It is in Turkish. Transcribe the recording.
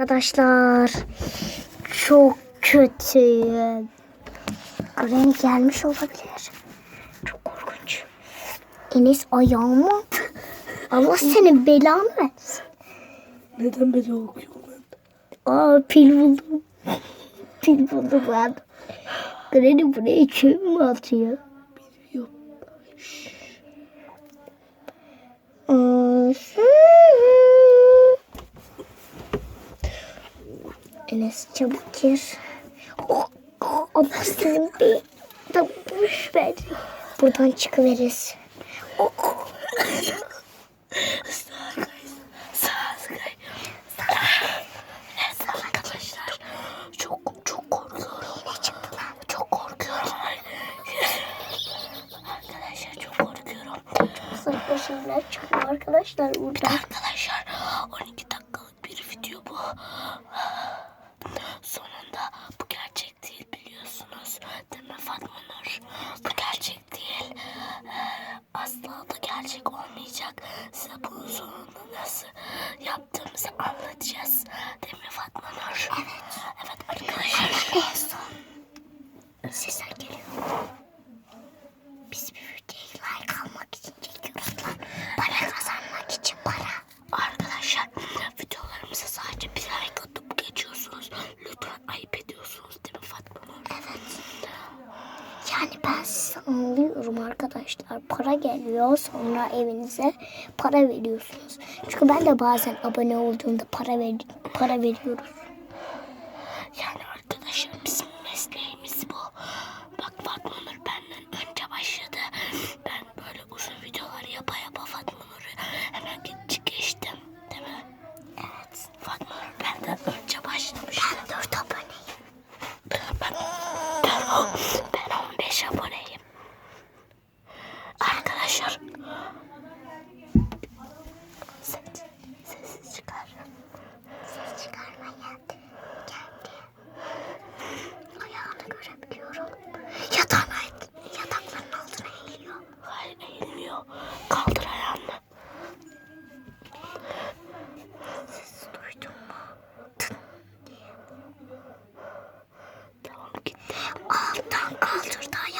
Arkadaşlar çok kötüyüm. Granny gelmiş olabilir. Çok korkunç. Enes ayağımı attı. Allah senin belanı versin. Neden beni okuyorum ben? Aa pil buldum. pil buldum ben. Granny buraya çöp mü atıyor? Yok. Enes çabuk gir. Oh, oh, bir da boş ver. Buradan çıkıveririz. Oh, oh. Arkadaşlar çok çok korkuyorum. Ne çıktı lan? Çok korkuyorum. Arkadaşlar çok korkuyorum. Saçma şeyler çıkıyor arkadaşlar Bir de buradan. arkadaşlar 12 dakikalık bir video bu. Sonunda bu gerçek değil biliyorsunuz. Değil mi Fatma Nur? Bu gerçek değil. Ee, Asla da gerçek olmayacak. Size bunun sonunda nasıl yaptığımızı anlatacağız. Değil mi Fatma Nur? Evet. Ben sizi anlıyorum arkadaşlar. Para geliyor sonra evinize para veriyorsunuz. Çünkü ben de bazen abone olduğumda para ver para veriyoruz. Alttan kaldır dayan.